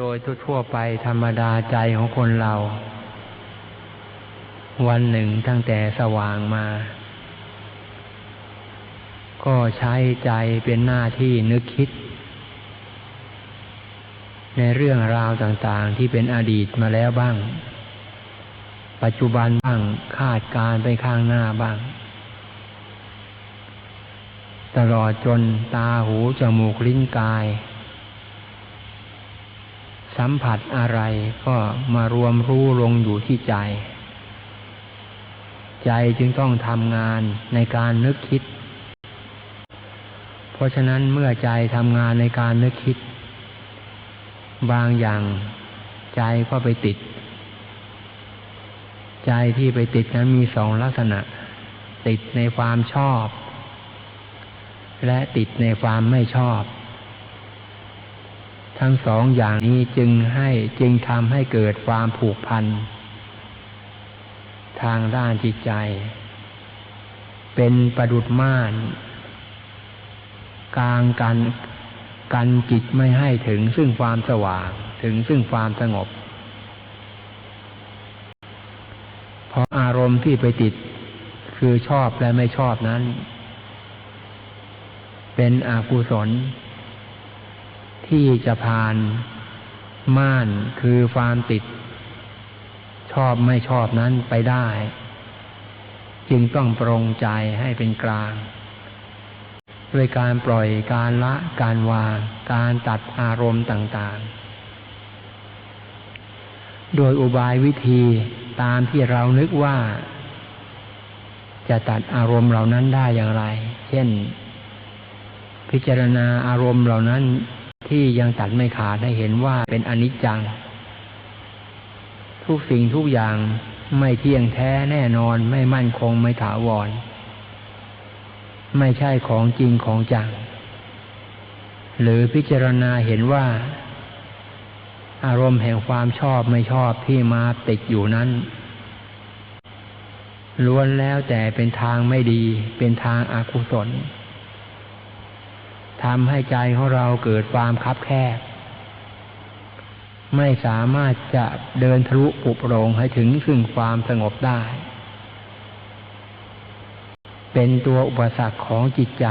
โดยทั่วไปธรรมดาใจของคนเรา วันหนึ่งตั้งแต่สว่างมา ก็ใช้ใจเป็นหน้าที่นึกคิด ในเรื่องราวต่างๆที่เป็นอดีตมาแล้วบ้าง ปัจจุบันบ้างคาดการไปข้างหน้าบ้าง ตลอดจนตาหูจมูกลิ้นกาย สัมผัสอะไรก็มารวมรู้ลงอยู่ที่ใจ ใจจึงต้องทำงานในการนึกคิด เพราะฉะนั้นเมื่อใจทำงานในการนึกคิด บางอย่างใจก็ไปติด ใจที่ไปติดนั้นมีสองลักษณะ ติดในความชอบ และติดในความไม่ชอบ ทั้งสองอย่างนี้จึงให้จึงทำให้เกิดความผูกพัน ทางด้านจิตใจ เป็นประดุดม่าน กลางกันกันจิตไม่ให้ถึงซึ่งความสว่าง ถึงซึ่งความสงบ เพราะอารมณ์ที่ไปติดคือชอบและไม่ชอบนั้น เป็นอกุศล ที่จะผ่านม่านคือความติด ชอบไม่ชอบนั้นไปได้ จึงต้องปรงใจให้เป็นกลาง ด้วยการปล่อยการละการวาง การตัดอารมณ์ต่างๆ โดยอุบายวิธีตามที่เรานึกว่า จะตัดอารมณ์เหล่านั้นได้อย่างไร เช่น พิจารณาอารมณ์เหล่านั้น ที่ยังตัดไม่ขาดให้เห็นว่าเป็นอนิจจัง ทุกสิ่งทุกอย่างไม่เที่ยงแท้แน่นอนไม่มั่นคงไม่ถาวร ไม่ใช่ของจริงของจัง หรือพิจารณาเห็นว่า อารมณ์แห่งความชอบไม่ชอบที่มาติดอยู่นั้นล้วนแล้วแต่เป็นทางไม่ดีเป็นทางอากุศล ทำให้ใจของเราเกิดความคับแคบ ไม่สามารถจะเดินทะลุปุโปรงให้ถึงซึ่งความสงบได้ เป็นตัวอุปสรรคของจิตใจ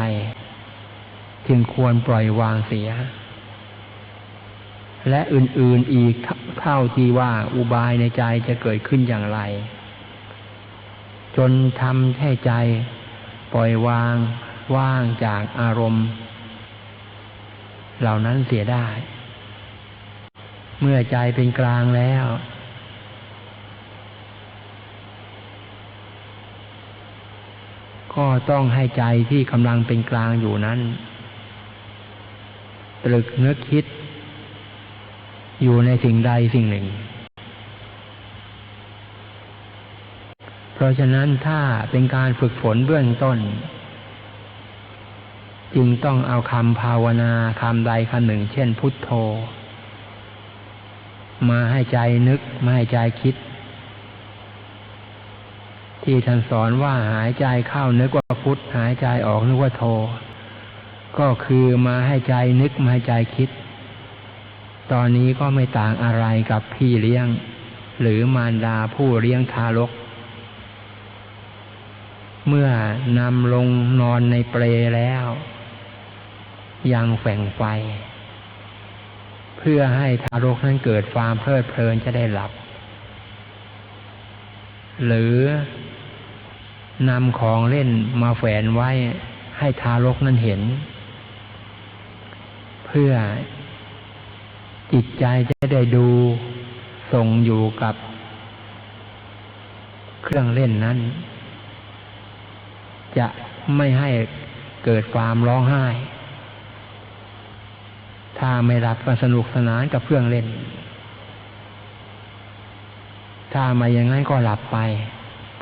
จึงควรปล่อยวางเสีย และอื่นๆอีกเท่าที่ว่าอุบายในใจจะเกิดขึ้นอย่างไร จนทำให้ใจปล่อยวางว่างจากอารมณ์ เหล่านั้นเสียได้ เมื่อใจเป็นกลางแล้ว ก็ต้องให้ใจที่กำลังเป็นกลางอยู่นั้น ตรึกนึกคิด อยู่ในสิ่งใดสิ่งหนึ่ง เพราะฉะนั้นถ้าเป็นการฝึกฝนเบื้องต้น จึงต้องเอาคำภาวนาคำใดคำหนึ่ง เช่นพุทโธ มาให้ใจนึก มาให้ใจคิด ที่ท่านสอนว่าหายใจเข้านึกว่าพุทหายใจออกนึกว่าโธ ก็คือมาให้ใจนึกมาให้ใจคิด ตอนนี้ก็ไม่ต่างอะไรกับพี่เลี้ยง หรือมารดาผู้เลี้ยงทารกเมื่อนำลงนอนในเปลแล้ว ยังแฝงไฟ เพื่อให้ทารกนั้นเกิดความเพลิดเพลินจะได้หลับ หรือนำของเล่นมาแฝนไว้ให้ทารกนั้นเห็น เพื่อจิตใจจะได้ดูส่งอยู่กับ เครื่องเล่นนั้น จะไม่ให้เกิดความร้องไห้ ถ้าไม่หลับก็สนุกสนานกับเครื่องเล่น ถ้ามาอย่างนั้นก็หลับไป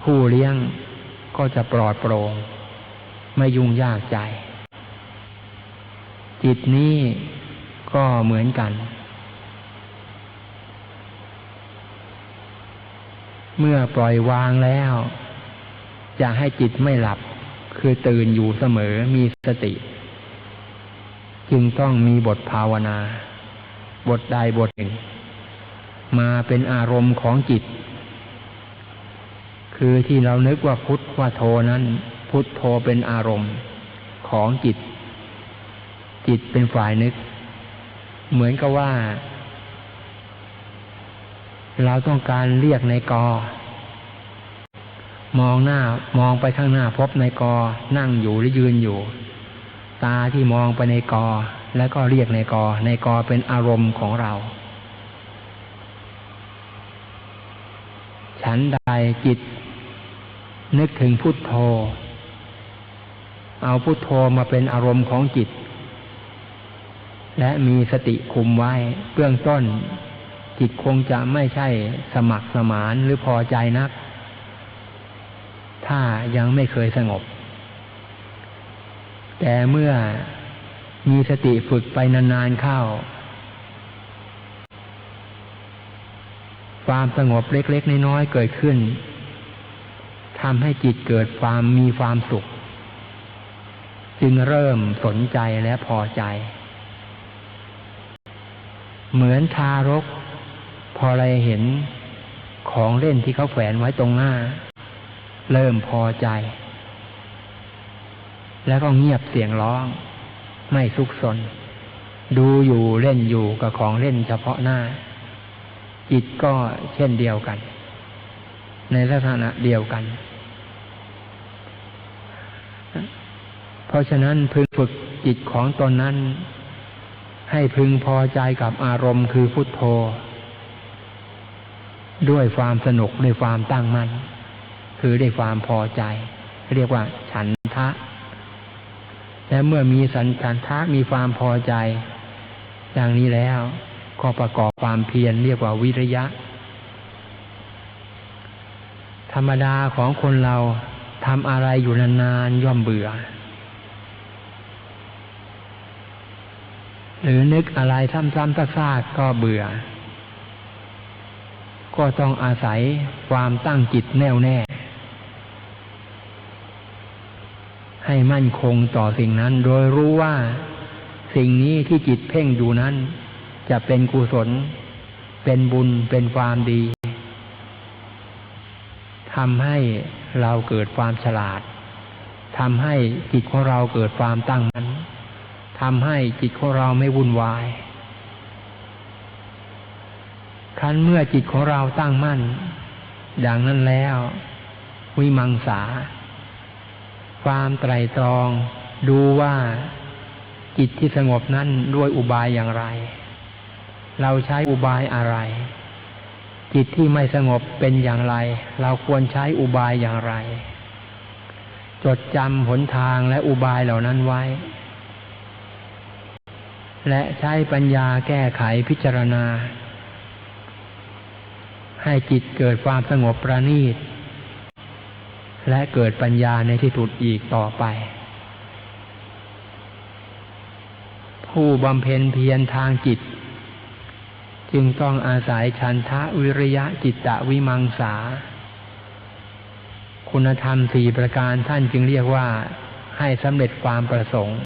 ผู้เลี้ยงก็จะปลอดโปร่งไม่ยุ่งยากใจ จิตนี้ก็เหมือนกัน เมื่อปล่อยวางแล้ว จะให้จิตไม่หลับ คือตื่นอยู่เสมอมีสติ จึงต้องมีบทภาวนา บทใดบทหนึ่ง มาเป็นอารมณ์ของจิต คือที่เรานึกว่าพุทธว่าโทนั้น พุทธโทเป็นอารมณ์ของจิต จิตเป็นฝ่ายนึก เหมือนกับว่า เราต้องการเรียกในกอ มองหน้ามองไปข้างหน้าพบในกอนั่งอยู่หรือยืนอยู่ ตาที่มองไปในกอ แล้วก็เรียกในกอ ในกอเป็นอารมณ์ของเรา ฉันใดจิต นึกถึงพุทโธ เอาพุทโธมาเป็นอารมณ์ของจิต และมีสติคุมไว้เบื้องต้น จิตคงจะไม่ใช่สมัครสมานหรือพอใจนัก ถ้ายังไม่เคยสงบ แต่เมื่อมีสติฝึกไปนานๆเข้า ความสงบเล็กๆน้อยๆเกิดขึ้นทำให้จิตเกิดความมีความสุข จึงเริ่มสนใจและพอใจ เหมือนทารก พออะไรเห็นของเล่นที่เขาแขวนไว้ตรงหน้า เริ่มพอใจ แล้วก็เงียบเสียงร้อง ไม่ซุกซนดูอยู่เล่นอยู่กับของเล่นเฉพาะหน้า จิตก็เช่นเดียวกัน ในลักษณะเดียวกัน เพราะฉะนั้นพึงฝึกจิตของตนนั้น ให้พึงพอใจกับอารมณ์คือพุทโธ ด้วยความสนุกด้วยความตั้งมั่นคือด้วยความพอใจ เรียกว่าฉันทะ และเมื่อมีสันฉันทะมีความพอใจ อย่างนี้แล้ว ก็ประกอบความเพียรเรียกว่าวิริยะ ธรรมดาของคนเราทำอะไรอยู่นานๆย่อมเบื่อ หรือนึกอะไรซ้ำๆซากๆก็เบื่อ ก็ต้องอาศัยความตั้งจิตแน่วแน่ ให้มั่นคงต่อสิ่งนั้น โดยรู้ว่าสิ่งนี้ที่จิตเพ่งอยู่นั้น จะเป็นกุศล เป็นบุญเป็นความดีทำให้เราเกิดความฉลาดทำให้จิตของเราเกิดความตั้งมั่นทำให้จิตของเราไม่วุ่นวายคันเมื่อจิตของเราตั้งมั่น ดังนั้นแล้ว วิมังสา ความไตรตรอง ดูว่าจิตที่สงบนั้นด้วยอุบายอย่างไร เราใช้อุบายอะไร จิตที่ไม่สงบเป็นอย่างไร เราควรใช้อุบายอย่างไร จดจำหนทางและอุบายเหล่านั้นไว้ และใช้ปัญญาแก้ไขพิจารณา ให้จิตเกิดความสงบประณีต และเกิดปัญญาในที่สุดอีกต่อไป ผู้บำเพ็ญเพียรทางจิต จึงต้องอาศัยฉันทะวิริยะจิตตะวิมังสา คุณธรรมสี่ประการท่านจึงเรียกว่าให้สำเร็จความประสงค์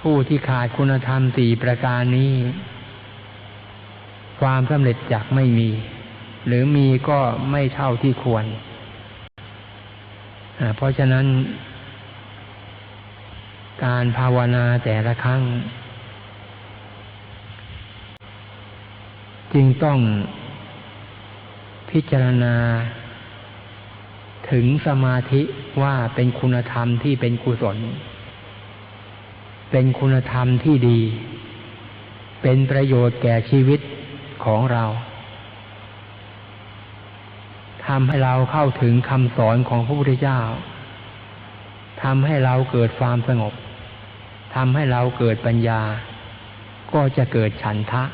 ผู้ที่ขาดคุณธรรมสี่ประการนี้ ความสำเร็จจากไม่มี หรือมีก็ไม่เท่าที่ควร เพราะฉะนั้น การภาวนาแต่ละครั้ง จึงต้องพิจารณาถึงสมาธิว่าเป็นคุณธรรมที่เป็นกุศล เป็นคุณธรรมที่ดี เป็นประโยชน์แก่ชีวิตของเรา ทำให้เราเข้าถึงคำสอนของพระพุทธเจ้าทำให้เราเกิดความสงบทำให้เราเกิดปัญญา ก็จะเกิดฉันทะ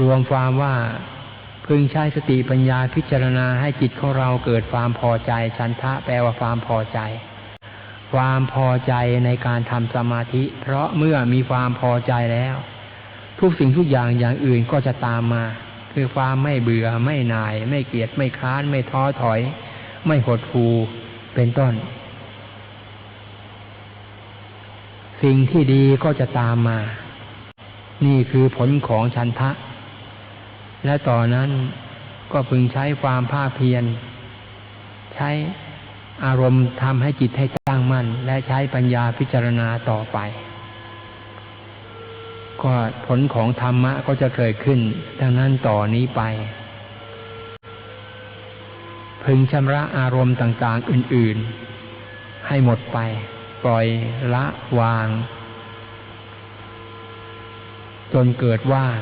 รวมความว่าพึงใช้สติปัญญาพิจารณาให้จิตของเราเกิดความพอใจฉันทะแปลว่าความพอใจ ความพอใจในการทำสมาธิ เพราะเมื่อมีความพอใจแล้ว ทุกสิ่งทุกอย่างอย่างอื่นก็จะตามมา คือความไม่เบื่อไม่หน่าย ไม่เกียดไม่ค้าน ไม่ท้อถอย ไม่หดหูเป็นต้น สิ่งที่ดีก็จะตามมา นี่คือผลของชันทะ และต่อนนั้นก็พึงใช้ความภาคเพียร ใช้อารมณ์ทำให้จิตให้ตั้งมั่น และใช้ปัญญาพิจารณาต่อไป ก็ผลของธรรมะก็จะเกิดขึ้นดังนั้นต่อนนี้ไป พึงชำระอารมณ์ต่าง ๆ อื่น ๆ ให้หมดไป ปล่อยละวาง จนเกิดว่าง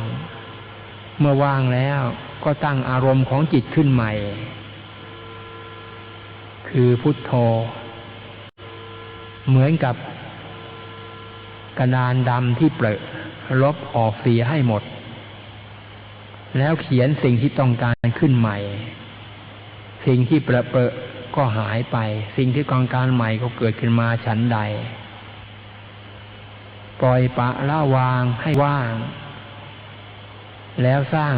เมื่อว่างแล้วก็ตั้งอารมณ์ของจิตขึ้นใหม่ คือพุทโธ เหมือนกับกระดานดำที่เปลอะ ลบออกเสียให้หมด แล้วเขียนสิ่งที่ต้องการขึ้นใหม่ สิ่งที่เปลอะเปลอะก็หายไป สิ่งที่ต้องการใหม่ก็เกิดขึ้นมาฉันใด ปล่อยปะละวางให้ว่าง แล้วสร้าง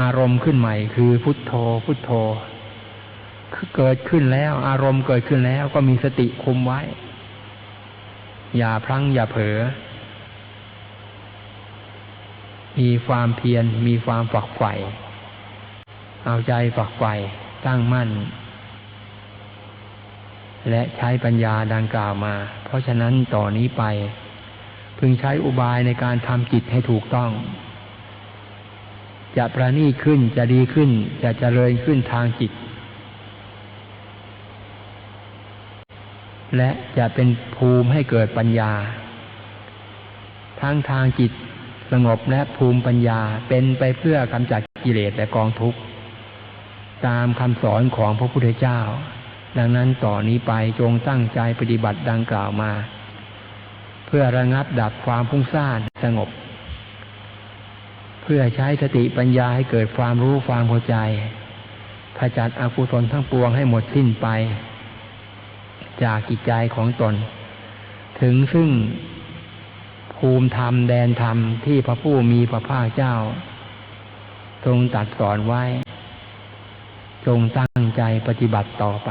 อารมณ์ขึ้นใหม่ คือพุทโธ พุทโธคือเกิดขึ้นแล้ว อารมณ์เกิดขึ้นแล้วก็มีสติคุมไว้ อย่าพลั้งอย่าเผลอ มีความเพียรมีความฝักใฝ่เอาใจฝักใฝ่ตั้งมั่น และใช้ปัญญาดังกล่าวมา เพราะฉะนั้นต่อนนี้ไป พึงใช้อุบายในการทำจิตให้ถูกต้อง จะประณีขึ้นจะดีขึ้น จะเจริญขึ้นทางจิต และจะเป็นภูมิให้เกิดปัญญา ทั้งทางจิต สงบและภูมิปัญญาเป็นไปเพื่อกำจัดกิเลสและกองทุกข์ ตามคำสอนของพระพุทธเจ้า ดังนั้นต่อนนี้ไปจงตั้งใจปฏิบัติดังกล่าวมา เพื่อระงับดับความพุ่งซ่านสงบ เพื่อใช้สติปัญญาให้เกิดความรู้ความเข้าใจขจัดอกุศลทั้งปวงให้หมดสิ้นไป จากกิจใจของตน ถึงซึ่ง ภูมิธรรมแดนธรรมที่พระผู้มีพระภาคเจ้า ทรงตัดสอนไว้ จงตั้งใจปฏิบัติต่อไป